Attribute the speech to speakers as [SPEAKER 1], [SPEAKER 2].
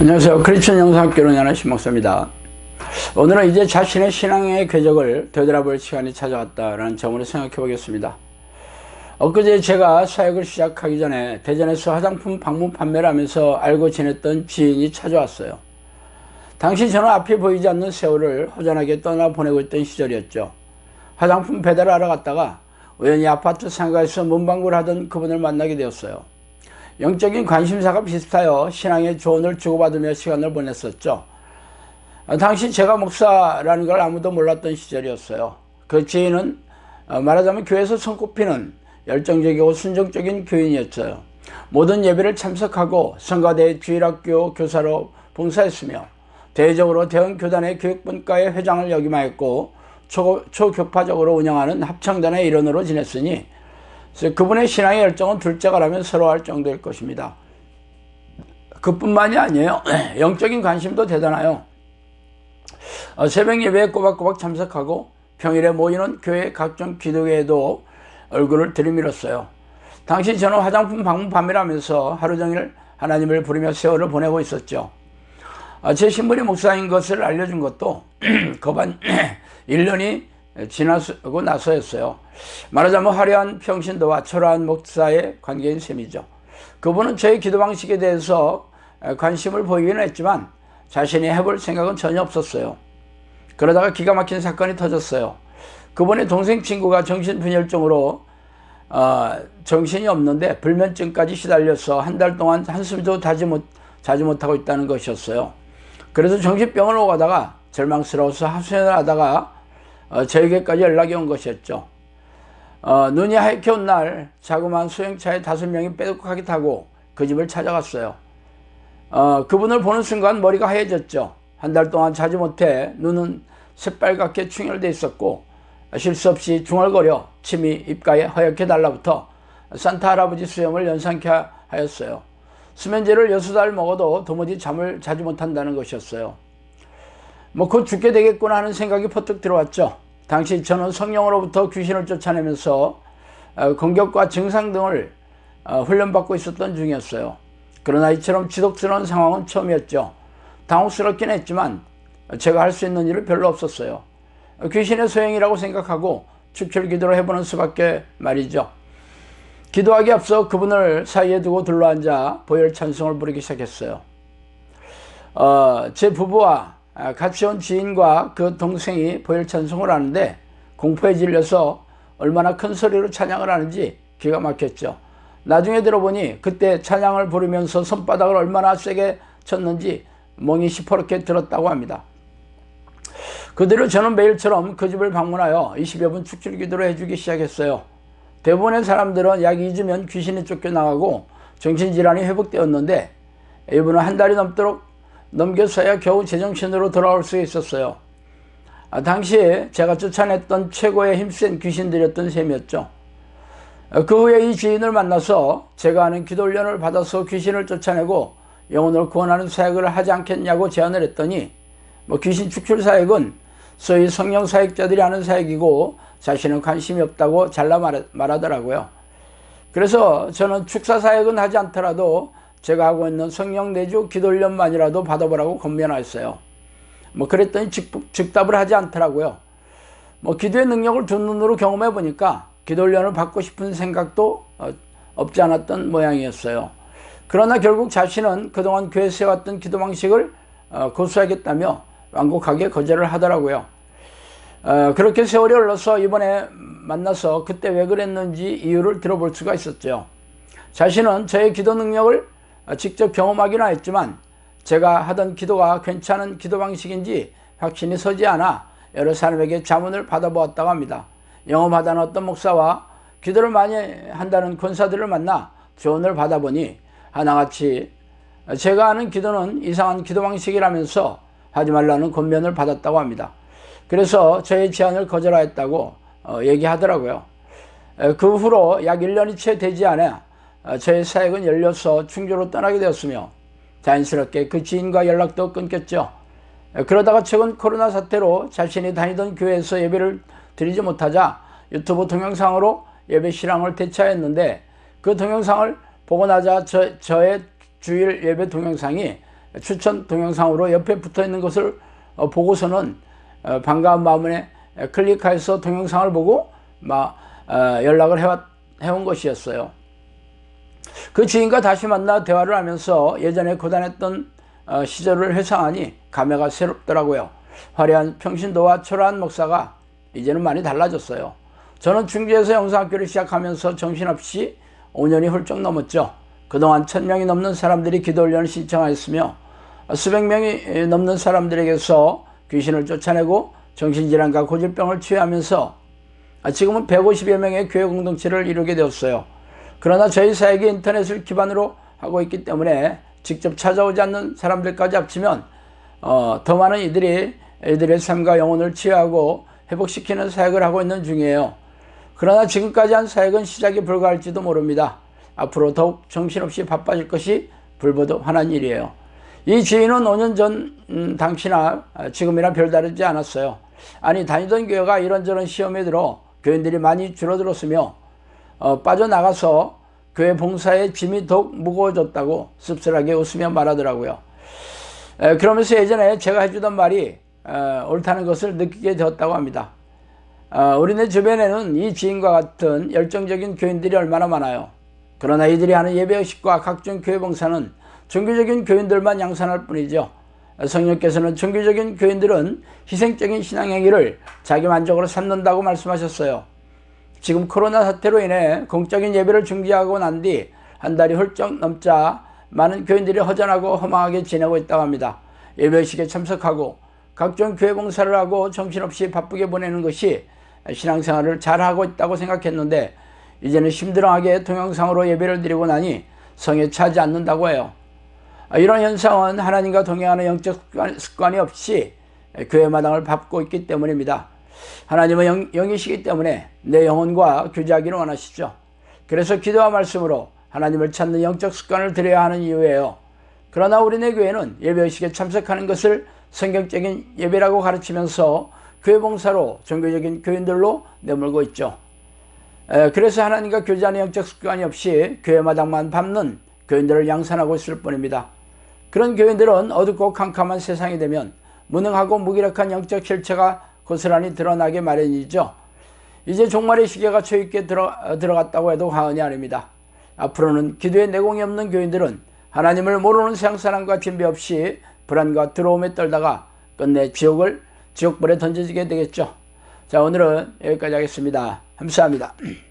[SPEAKER 1] 안녕하세요. 크리스천 영상학교로 연한 신목사입니다. 오늘은 이제 자신의 신앙의 궤적을 되돌아볼 시간이 찾아왔다라는 점으로 생각해 보겠습니다. 엊그제 제가 사역을 시작하기 전에 대전에서 화장품 방문 판매를 하면서 알고 지냈던 지인이 찾아왔어요. 당시 저는 앞이 보이지 않는 세월을 허전하게 떠나보내고 있던 시절이었죠. 화장품 배달을 하러 갔다가 우연히 아파트 상가에서 문방구를 하던 그분을 만나게 되었어요. 영적인 관심사가 비슷하여 신앙의 조언을 주고받으며 시간을 보냈었죠. 어, 당시 제가 목사라는 걸 아무도 몰랐던 시절이었어요. 그 지인은 어, 말하자면 교회에서 손꼽히는 열정적이고 순종적인 교인이었어요. 모든 예배를 참석하고 성가대 주일학교 교사로 봉사했으며 대외적으로 대형 교단의 교육분과의 회장을 역임하였고 초, 초교파적으로 운영하는 합창단의 일원으로 지냈으니 그래서 그분의 신앙의 열정은 둘째가 라면 서로할 정도일 것입니다. 그뿐만이 아니에요. 영적인 관심도 대단하요. 어, 새벽 예배에 꼬박꼬박 참석하고 평일에 모이는 교회 각종 기도회에도 얼굴을 들이밀었어요. 당시 저는 화장품 방문 판매하면서 하루 종일 하나님을 부르며 세월을 보내고 있었죠. 어, 제 신분이 목사인 것을 알려준 것도 거반 1년이 지나고 나서였어요. 말하자면 화려한 평신도와 초라한 목사의 관계인 셈이죠. 그분은 저의 기도 방식에 대해서 관심을 보이기는 했지만 자신이 해볼 생각은 전혀 없었어요. 그러다가 기가 막힌 사건이 터졌어요. 그분의 동생 친구가 정신분열증으로 어, 정신이 없는데 불면증까지 시달려서 한 달 동안 한숨도 자지, 못, 자지 못하고 있다는 것이었어요. 그래서 정신병원을 오가다가 절망스러워서 하소연을 하다가 어, 저에게까지 연락이 온 것이었죠. 어, 눈이 하얗게 온 날 자그마한 수영차에 다섯 명이 빼곡하게 타고 그 집을 찾아갔어요. 어, 그분을 보는 순간 머리가 하얘졌죠. 한 달 동안 자지 못해 눈은 새빨갛게 충혈돼 있었고 쉴 수 없이 중얼거려 침이 입가에 허옇게 달라붙어 산타 할아버지 수염을 연상케 하였어요. 수면제를 여수 달 먹어도 도무지 잠을 자지 못한다는 것이었어요. 뭐 곧 죽게 되겠구나 하는 생각이 퍼뜩 들어왔죠. 당시 저는 성령으로부터 귀신을 쫓아내면서 어, 공격과 증상 등을 어, 훈련받고 있었던 중이었어요. 그러나 이처럼 지독스러운 상황은 처음이었죠. 당혹스럽긴 했지만 제가 할 수 있는 일은 별로 없었어요. 귀신의 소행이라고 생각하고 축출 기도를 해보는 수밖에 말이죠. 기도하기 앞서 그분을 사이에 두고 둘러앉아 보혈 찬송을 부르기 시작했어요. 어, 제 부부와 같이 온 지인과 그 동생이 보혈 찬송을 하는데 공포에 질려서 얼마나 큰 소리로 찬양을 하는지 기가 막혔죠. 나중에 들어보니 그때 찬양을 부르면서 손바닥을 얼마나 세게 쳤는지 멍이 시퍼렇게 들었다고 합니다. 그대로 저는 매일처럼 그 집을 방문하여 20여 분 축출 기도를 해주기 시작했어요. 대부분의 사람들은 약 2주면 귀신이 쫓겨나가고 정신질환이 회복되었는데 이분은 한 달이 넘도록 넘겨서야 겨우 제정신으로 돌아올 수 있었어요. 아, 당시에 제가 쫓아냈던 최고의 힘센 귀신들이었던 셈이었죠. 아, 그 후에 이 지인을 만나서 제가 하는 기도훈련을 받아서 귀신을 쫓아내고 영혼을 구원하는 사역을 하지 않겠냐고 제안을 했더니 뭐 귀신 축출 사역은 소위 성령 사역자들이 하는 사역이고 자신은 관심이 없다고 잘라 말하더라고요. 그래서 저는 축사 사역은 하지 않더라도 제가 하고 있는 성령 내주 기도훈련만이라도 받아보라고 권면하였어요. 뭐 그랬더니 즉, 답을 하지 않더라고요. 뭐 기도의 능력을 두 눈으로 경험해 보니까 기도훈련을 받고 싶은 생각도 어, 없지 않았던 모양이었어요. 그러나 결국 자신은 그동안 교회 세웠던 기도 방식을 어, 고수하겠다며 완곡하게 거절을 하더라고요. 어, 그렇게 세월이 흘러서 이번에 만나서 그때 왜 그랬는지 이유를 들어볼 수가 있었죠. 자신은 저의 기도 능력을 직접 경험하기는 했지만 제가 하던 기도가 괜찮은 기도 방식인지 확신이 서지 않아 여러 사람에게 자문을 받아보았다고 합니다. 영업하다는 어떤 목사와 기도를 많이 한다는 권사들을 만나 조언을 받아보니 하나같이 제가 하는 기도는 이상한 기도 방식이라면서 하지 말라는 권면을 받았다고 합니다. 그래서 저의 제안을 거절하였다고 어, 얘기하더라고요. 그 후로 약 1년이 채 되지 않아 저의 사역은 열려서 충주로 떠나게 되었으며 자연스럽게 그 지인과 연락도 끊겼죠. 그러다가 최근 코로나 사태로 자신이 다니던 교회에서 예배를 드리지 못하자 유튜브 동영상으로 예배 실황을 대처했는데 그 동영상을 보고 나자 저, 저의 주일 예배 동영상이 추천 동영상으로 옆에 붙어 있는 것을 어, 보고서는 어, 반가운 마음에 클릭해서 동영상을 보고 막 어, 연락을 해온 것이었어요. 그 지인과 다시 만나 대화를 하면서 예전에 고단했던 어, 시절을 회상하니 감회가 새롭더라고요. 화려한 평신도와 초라한 목사가 이제는 많이 달라졌어요. 저는 중주에서 영상학교를 시작하면서 정신없이 5년이 훌쩍 넘었죠. 그동안 1000명이 넘는 사람들이 기도 훈련을 신청하였으며 수백 명이 넘는 사람들에게서 귀신을 쫓아내고 정신질환과 고질병을 치유하면서 지금은 150여 명의 교회 공동체를 이루게 되었어요. 그러나 저희 사역이 인터넷을 기반으로 하고 있기 때문에 직접 찾아오지 않는 사람들까지 합치면 어, 더 많은 이들이 이들의 삶과 영혼을 치유하고 회복시키는 사역을 하고 있는 중이에요. 그러나 지금까지 한 사역은 시작이 불가할지도 모릅니다. 앞으로 더욱 정신없이 바빠질 것이 불보듯 환한 일이에요. 이 지인은 5년 전 음, 당시나 지금이나 별다르지 않았어요. 아니 다니던 교회가 이런저런 시험에 들어 교인들이 많이 줄어들었으며 어, 빠져나가서 교회 봉사의 짐이 더욱 무거워졌다고 씁쓸하게 웃으며 말하더라고요. 에, 그러면서 예전에 제가 해주던 말이 어, 옳다는 것을 느끼게 되었다고 합니다. 어, 우리네 주변에는 이 지인과 같은 열정적인 교인들이 얼마나 많아요. 그러나 이들이 하는 예배의식과 각종 교회 봉사는 종교적인 교인들만 양산할 뿐이죠. 성령께서는 종교적인 교인들은 희생적인 신앙 행위를 자기 만족으로 삼는다고 말씀하셨어요. 지금 코로나 사태로 인해 공적인 예배를 중지하고 난 뒤 한 달이 훌쩍 넘자 많은 교인들이 허전하고 허망하게 지내고 있다고 합니다. 예배식에 참석하고 각종 교회 봉사를 하고 정신없이 바쁘게 보내는 것이 신앙생활을 잘하고 있다고 생각했는데 이제는 힘들어하게 동영상으로 예배를 드리고 나니 성에 차지 않는다고 해요. 이런 현상은 하나님과 동행하는 영적 습관이 없이 교회 마당을 밟고 있기 때문입니다. 하나님은 영, 영이시기 때문에 내 영혼과 교제하기를 원하시죠. 그래서 기도와 말씀으로 하나님을 찾는 영적 습관을 들여야 하는 이유예요. 그러나 우리네 교회는 예배의식에 참석하는 것을 성경적인 예배라고 가르치면서 교회 봉사로 종교적인 교인들로 내몰고 있죠. 그래서 하나님과 교제하는 영적 습관이 없이 교회 마당만 밟는 교인들을 양산하고 있을 뿐입니다. 그런 교인들은 어둡고 캄캄한 세상이 되면 무능하고 무기력한 영적 실체가 고스란히 드러나게 마련이죠. 이제 종말의 시계가 초입게 들어, 들어갔다고 해도 과언이 아닙니다. 앞으로는 기도에 내공이 없는 교인들은 하나님을 모르는 세상 사람과 진배 없이 불안과 두려움에 떨다가 끝내 지옥을 지옥불에 던져지게 되겠죠. 자 오늘은 여기까지 하겠습니다. 감사합니다.